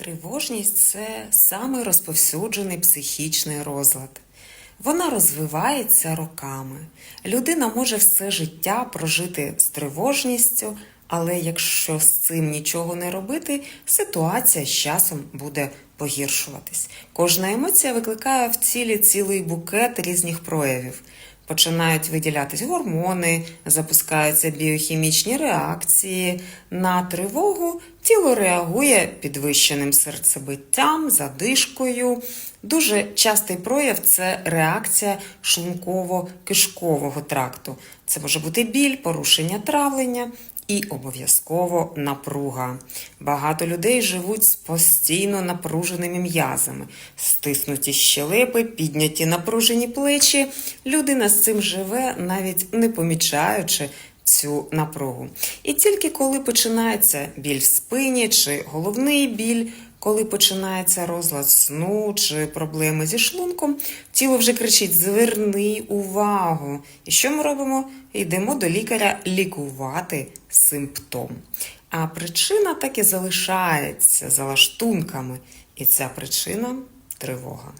Тривожність це самий розповсюджений психічний розлад. Вона розвивається роками. Людина може все життя прожити з тривожністю, але якщо з цим нічого не робити, ситуація з часом буде погіршуватись. Кожна емоція викликає в тілі цілий букет різних проявів. Починають виділятись гормони, запускаються біохімічні реакції. На тривогу тіло реагує підвищеним серцебиттям, задишкою. Дуже частий прояв це реакція шлунково-кишкового тракту. Це може бути біль, порушення травлення і обов'язково напруга. Багато людей живуть з постійно напруженими м'язами, стиснуті щелепи, підняті напружені плечі. Людина з цим живе, навіть не помічаючи цю напругу. І тільки коли починається біль в спині чи головний біль, коли починається розлад сну чи проблеми зі шлунком, тіло вже кричить: зверни увагу. І що ми робимо? Йдемо до лікаря лікувати симптом. А причина так і залишається за лаштунками, і ця причина тривога.